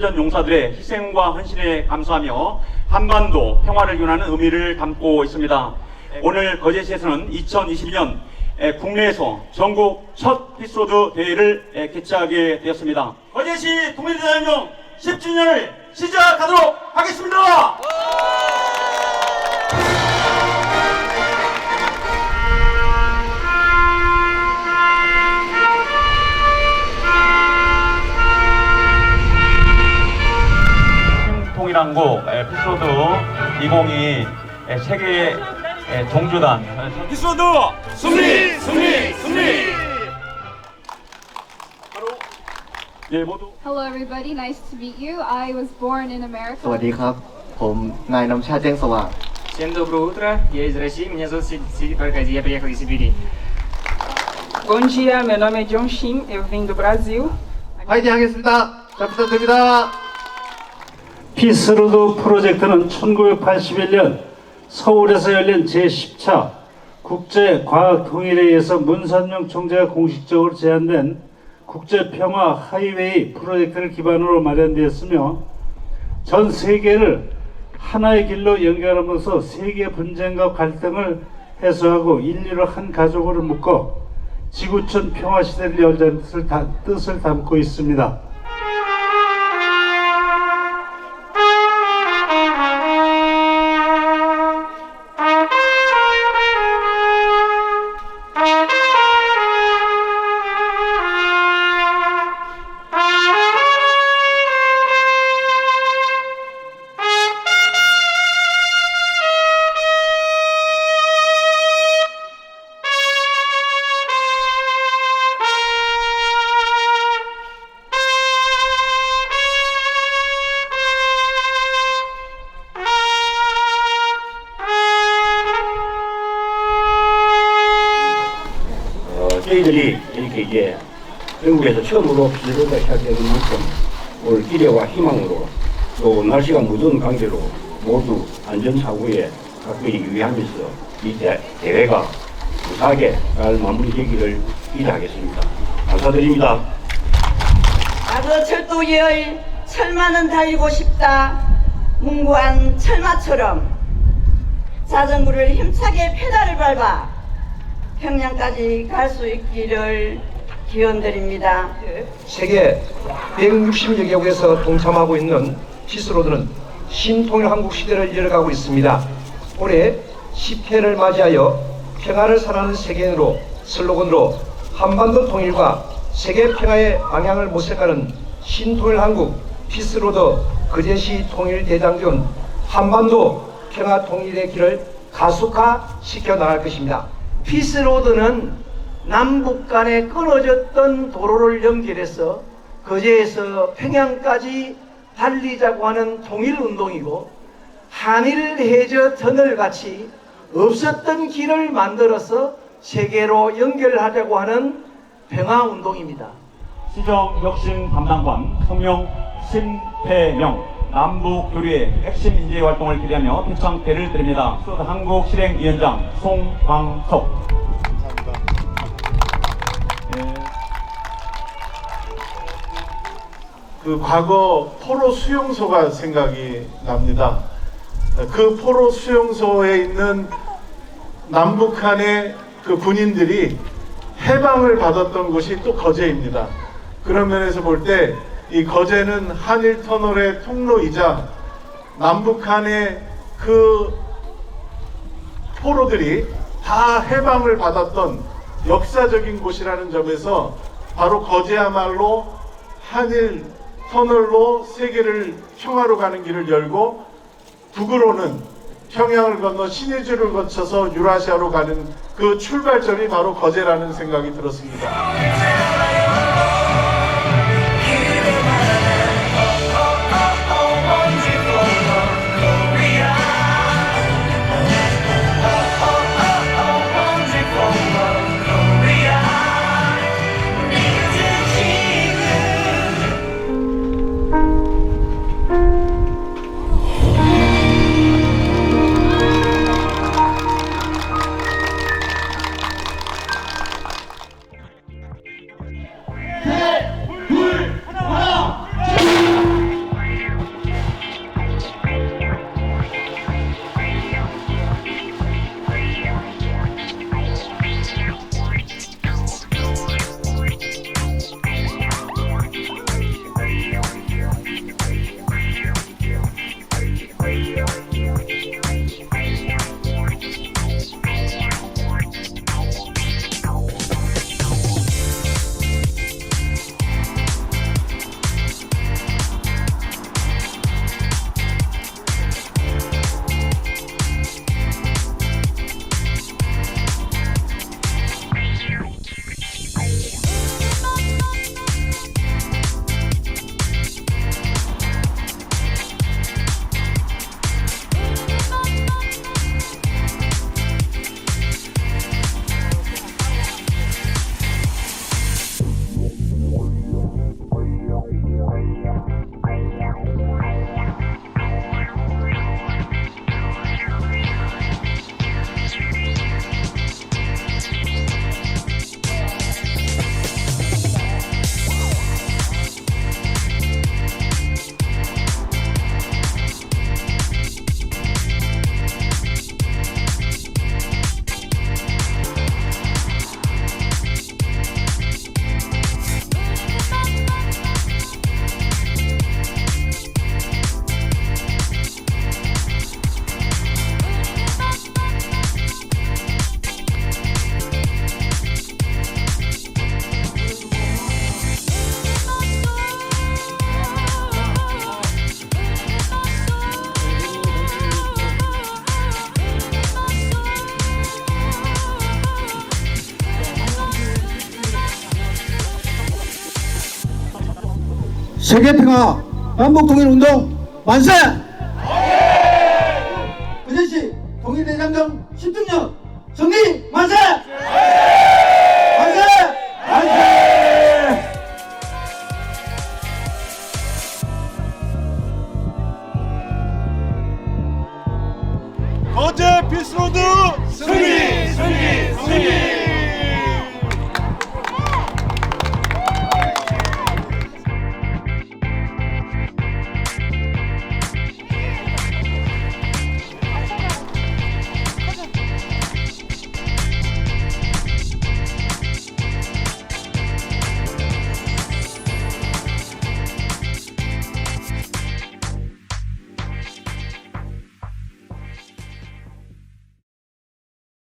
참전 용사들의 희생과 헌신에 감사하며 한반도 평화를 위하는 의미를 담고 있습니다. 오늘 거제시에서는 2022년 국내에서 전국 첫 피스로드 대회를 에, 개최하게 되었습니다. 거제시 국민대장령 10주년을 시작하도록 하겠습니다. 통일한국 에피소드 20이 세계 동주단 에피소드 승리 승리 승리 바로 예 모두 Hello, everybody. Nice to meet you. I was born in America. สวัสดีครับ ผมนายนำชาติแจ้งสว่าง Всем доброе утро, я из России, меня зовут Си- Сидик Аркадий, я приехал из Сибири. Bom dia, meu nome é John Shin, eu vim do Brasil. 화이팅 하겠습니다. 잘 부탁드립니다. 피스로드 프로젝트는 1981년 서울에서 열린 제10차 국제 과학 통일회의에서 문선명 총재가 공식적으로 제안된 국제 평화 하이웨이 프로젝트를 기반으로 마련되었으며 전 세계를 하나의 길로 연결함으로써 세계 분쟁과 갈등을 해소하고 인류를 한 가족으로 묶어 지구촌 평화 시대를 열자는 뜻을, 다- 뜻을 담고 있습니다. 이 이렇게 이제 영국에서 처음으로 비료가 시작되는 만큼 올 기대와 희망으로 또 날씨가 무더운 관계로 모두 안전사고에 가까이 유의하면서 이 대, 대회가 무사하게 잘 마무리 되기를 기대하겠습니다. 감사드립니다. 나도 철도열 철마는 달리고 싶다. 문구한 철마처럼 자전거를 힘차게 페달을 밟아 평양까지 갈 수 있기를 기원드립니다. 세계 160여 개국에서 동참하고 있는 피스로드는 신통일 한국 시대를 열어가고 있습니다. 올해 10회를 맞이하여 평화를 사랑하는 세계인으로 슬로건으로 한반도 통일과 세계 평화의 방향을 모색하는 신통일 한국 피스로드 거제시 통일 대장군 한반도 평화 통일의 길을 가속화시켜 나갈 것입니다. 피스로드는 남북 간에 끊어졌던 도로를 연결해서 거제에서 평양까지 달리자고 하는 통일운동이고 한일 해저 터널 같이 없었던 길을 만들어서 세계로 연결하자고 하는 평화운동입니다. 시정 혁신 담당관 성명 신태명 남북 교류의 핵심 인재 활동을 기대하며 표창패를 드립니다. 한국 실행위원장 송광석. 예. 그 과거 포로 수용소가 생각이 납니다. 그 포로 수용소에 있는 남북한의 그 군인들이 해방을 받았던 곳이 또 거제입니다. 그런 면에서 볼때 이 거제는 한일 터널의 통로이자 남북한의 그 포로들이 다 해방을 받았던 역사적인 곳이라는 점에서 바로 거제야말로 한일 터널로 세계를 평화로 가는 길을 열고 북으로는 평양을 건너 신의주를 거쳐서 유라시아로 가는 그 출발점이 바로 거제라는 생각이 들었습니다. 세계 평화 남북 통일 운동 만세! 거제시 통일대장정 10주년 승리 만세! 만세! 만세! 거제 피스로드 승리 승리 승리